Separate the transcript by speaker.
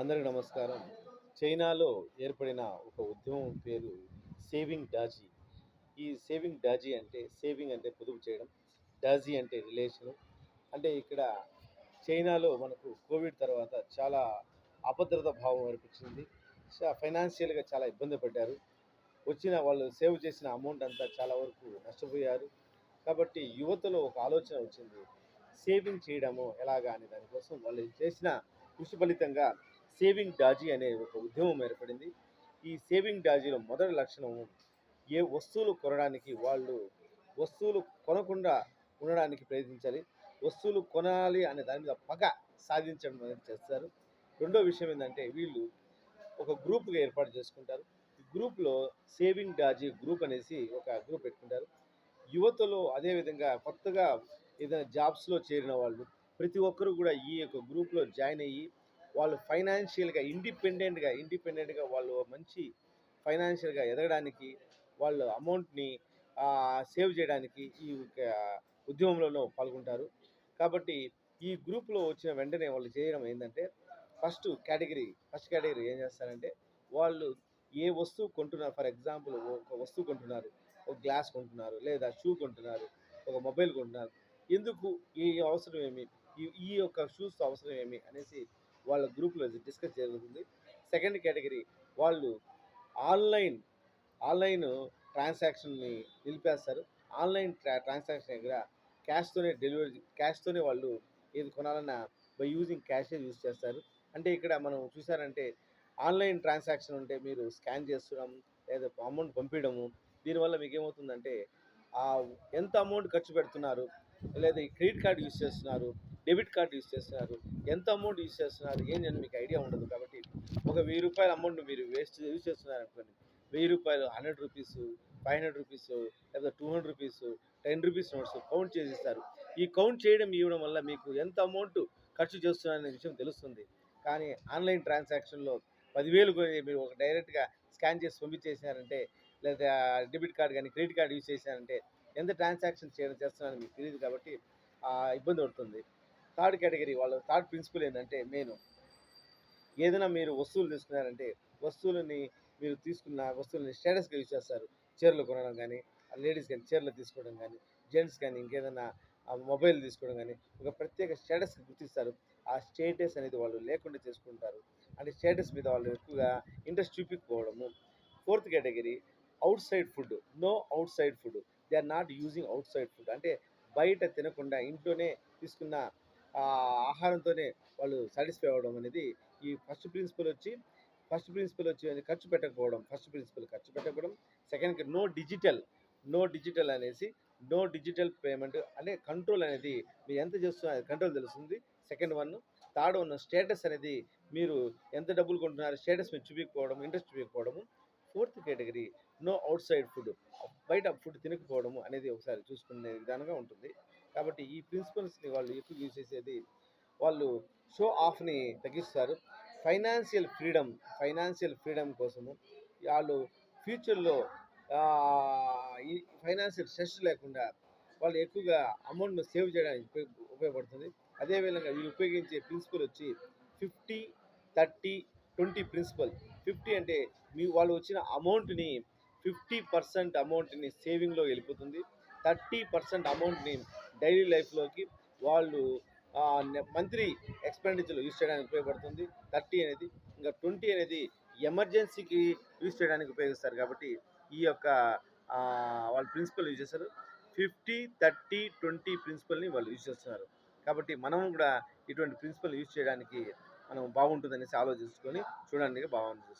Speaker 1: అందరి నమస్కారం. చైనాలో ఏర్పడిన ఒక ఉద్యమం పేరు సేవింగ్ డాజీ. ఈ సేవింగ్ డాజీ అంటే సేవింగ్ అంటే పొదుపు చేయడం డాజీ అంటే రిలేషన్. అంటే ఇక్కడ చైనాలో మనకు కోవిడ్ తర్వాత చాలా అభద్రత భావం అనిపించింది ఫైనాన్షియల్గా చాలా ఇబ్బంది పడ్డారు. వచ్చిన వాళ్ళు సేవ్ చేసిన అమౌంట్ అంతా చాలా వరకు నష్టపోయారు. కాబట్టి యువతలో ఒక ఆలోచన వచ్చింది. సేవింగ్ చేయడము ఎలాగా అనే దానికోసం వాళ్ళు చేసిన కృషి ఫలితంగా సేవింగ్ డాజీ అనే ఒక ఉద్యమం ఏర్పడింది. ఈ సేవింగ్ డాజీలో మొదటి లక్షణం ఏ వస్తువులు కొనడానికి వాళ్ళు వస్తువులు కొనకుండా ఉండడానికి ప్రయత్నించాలి. వస్తువులు కొనాలి అనే దాని మీద పగ సాధించడం అనేది చేస్తారు. రెండో విషయం ఏంటంటే వీళ్ళు ఒక గ్రూప్గా ఏర్పాటు చేసుకుంటారు. ఈ గ్రూప్లో సేవింగ్ డాజీ గ్రూప్ అనేసి ఒక గ్రూప్ పెట్టుకుంటారు. యువతలో అదేవిధంగా కొత్తగా ఏదైనా జాబ్స్లో చేరిన వాళ్ళు ప్రతి ఒక్కరు కూడా ఈ యొక్క గ్రూప్లో జాయిన్ అయ్యి వాళ్ళు ఫైనాన్షియల్గా ఇండిపెండెంట్గా ఇండిపెండెంట్గా వాళ్ళు మంచి ఫైనాన్షియల్గా ఎదగడానికి వాళ్ళు అమౌంట్ని సేవ్ చేయడానికి ఈ యొక్క ఉద్యమంలో పాల్గొంటారు. కాబట్టి ఈ గ్రూప్లో వచ్చిన వెంటనే వాళ్ళు చేయడం ఏంటంటే ఫస్ట్ కేటగిరీ ఫస్ట్ కేటగిరీ ఏం చేస్తారంటే వాళ్ళు ఏ వస్తువు కొంటున్నారు ఫర్ ఎగ్జాంపుల్ ఒక వస్తువు కొంటున్నారు ఒక గ్లాస్ కొంటున్నారు లేదా షూ కొంటున్నారు ఒక మొబైల్ కొంటున్నారు ఎందుకు ఈ అవసరం ఏమి? ఈ ఈ యొక్క షూస్ అవసరం ఏమి? అనేసి వాళ్ళ గ్రూప్లో డిస్కస్ జరుగుతుంది. సెకండ్ కేటగిరీ వాళ్ళు ఆన్లైన్ ఆన్లైన్ ట్రాన్సాక్షన్ని నిలిపేస్తారు. ఆన్లైన్ ట్రా ట్రాన్సాక్షన్ దగ్గర క్యాష్తోనే డెలివరీ క్యాష్తోనే వాళ్ళు ఏది కొనాలన్నా బై యూజింగ్ క్యాషే యూజ్ చేస్తారు. అంటే ఇక్కడ మనం చూసారంటే ఆన్లైన్ ట్రాన్సాక్షన్ ఉంటే మీరు స్కాన్ చేస్తున్నాం లేదా అమౌంట్ పంపించడము దీనివల్ల మీకు ఏమవుతుందంటే ఎంత అమౌంట్ ఖర్చు పెడుతున్నారు లేదా క్రెడిట్ కార్డు యూజ్ చేస్తున్నారు డెబిట్ కార్డు యూజ్ చేస్తున్నారు? ఎంత అమౌంట్ యూజ్ చేస్తున్నారు? ఏంటని మీకు ఐడియా ఉండదు కాబట్టి ఒక వెయ్యి రూపాయల అమౌంట్ మీరు వేస్ట్ యూజ్ చేస్తున్నారు అనుకోండి. వెయ్యి రూపాయలు hundred rupees five hundred rupees లేదా two hundred rupees ten rupees notes count చేసిస్తారు. ఈ కౌంట్ చేయడం ఇవ్వడం వల్ల మీకు ఎంత అమౌంట్ ఖర్చు చేస్తున్నారనే విషయం తెలుస్తుంది. కానీ ఆన్లైన్ ట్రాన్సాక్షన్లో పదివేలు కొని మీరు ఒక డైరెక్ట్గా స్కాన్ చేసి పంపించేసినారంటే లేదా డెబిట్ కార్డ్ కానీ క్రెడిట్ కార్డ్ యూజ్ చేసినారంటే ఎంత ట్రాన్సాక్షన్ చేయడం చేస్తున్నారని మీకు తెలియదు కాబట్టి ఇబ్బంది పడుతుంది. థర్డ్ కేటగిరీ వాళ్ళ థర్డ్ ప్రిన్సిపల్ ఏంటంటే మెయిన్ ఏదైనా మీరు వస్తువులు తీసుకున్నారంటే వస్తువులని మీరు తీసుకున్న వస్తువులని స్టేటస్గా యూజ్ చేస్తారు. చీరలు కొనడం కానీ లేడీస్ కానీ చీరలు తీసుకోవడం కానీ జెంట్స్ కానీ ఇంకేదైనా మొబైల్ తీసుకోవడం కానీ ఒక ప్రత్యేక స్టేటస్ గుర్తిస్తారు. ఆ స్టేటస్ అనేది వాళ్ళు లేకుండా చేసుకుంటారు. అంటే స్టేటస్ మీద వాళ్ళు ఎక్కువగా interest చూపించుకోవడము fourth category outside food. No outside food. They are not using outside food. అంటే బయట తినకుండా ఇంట్లోనే తీసుకున్న ఆహారంతోనే వాళ్ళు సాటిస్ఫై అవ్వడం అనేది ఈ ఫస్ట్ ప్రిన్సిపల్ వచ్చి ఫస్ట్ ప్రిన్సిపల్ వచ్చి ఖర్చు పెట్టకపోవడం ఫస్ట్ ప్రిన్సిపల్ ఖర్చు పెట్టకపోవడం. Second no digital no digital అనేసి నో డిజిటల్ పేమెంట్ అనే కంట్రోల్ అనేది మీరు ఎంత చేస్తున్నారు కంట్రోల్ తెలుస్తుంది. Second one third one status అనేది మీరు ఎంత డబ్బులు కొంటున్నారు స్టేటస్ మీరు చూపించకపోవడం interest చూపించకపోవడము. Fourth category no outside food బయట ఫుడ్ తినకపోవడము అనేది ఒకసారి చూసుకునే విధానంగా ఉంటుంది. కాబట్టి ఈ ప్రిన్సిపల్స్ని వాళ్ళు ఎక్కువ యూజ్ చేసేది? వాళ్ళు షో ఆఫ్ని తగ్గిస్తారు. ఫైనాన్షియల్ ఫ్రీడమ్ ఫైనాన్షియల్ ఫ్రీడమ్ కోసము వాళ్ళు ఫ్యూచర్లో ఈ ఫైనాన్షియల్ స్ట్రెస్ లేకుండా వాళ్ళు ఎక్కువగా అమౌంట్ను సేవ్ చేయడానికి ఉపయోగపడుతుంది. అదేవిధంగా వీళ్ళు ఉపయోగించే ప్రిన్సిపల్ వచ్చి fifty thirty twenty principle fifty అంటే మీ వాళ్ళు వచ్చిన అమౌంట్ని ఫిఫ్టీ పర్సెంట్ అమౌంట్ని సేవింగ్లో వెళ్ళిపోతుంది. థర్టీ పర్సెంట్ అమౌంట్ని డైలీ లైఫ్లోకి వాళ్ళు మంత్లీ ఎక్స్పెండిచర్లు యూజ్ చేయడానికి ఉపయోగపడుతుంది. థర్టీ అనేది ఇంకా ట్వంటీ అనేది ఎమర్జెన్సీకి యూజ్ చేయడానికి ఉపయోగిస్తారు కాబట్టి ఈ యొక్క వాళ్ళు ప్రిన్సిపల్ యూజ్ చేస్తారు. ఫిఫ్టీ థర్టీ ట్వంటీ ప్రిన్సిపల్ని వాళ్ళు యూజ్ చేస్తున్నారు. కాబట్టి మనం కూడా ఇటువంటి ప్రిన్సిపల్ యూజ్ చేయడానికి మనం బాగుంటుందనేసి ఆలోచించుకొని చూడడానికి బాగుంటుంది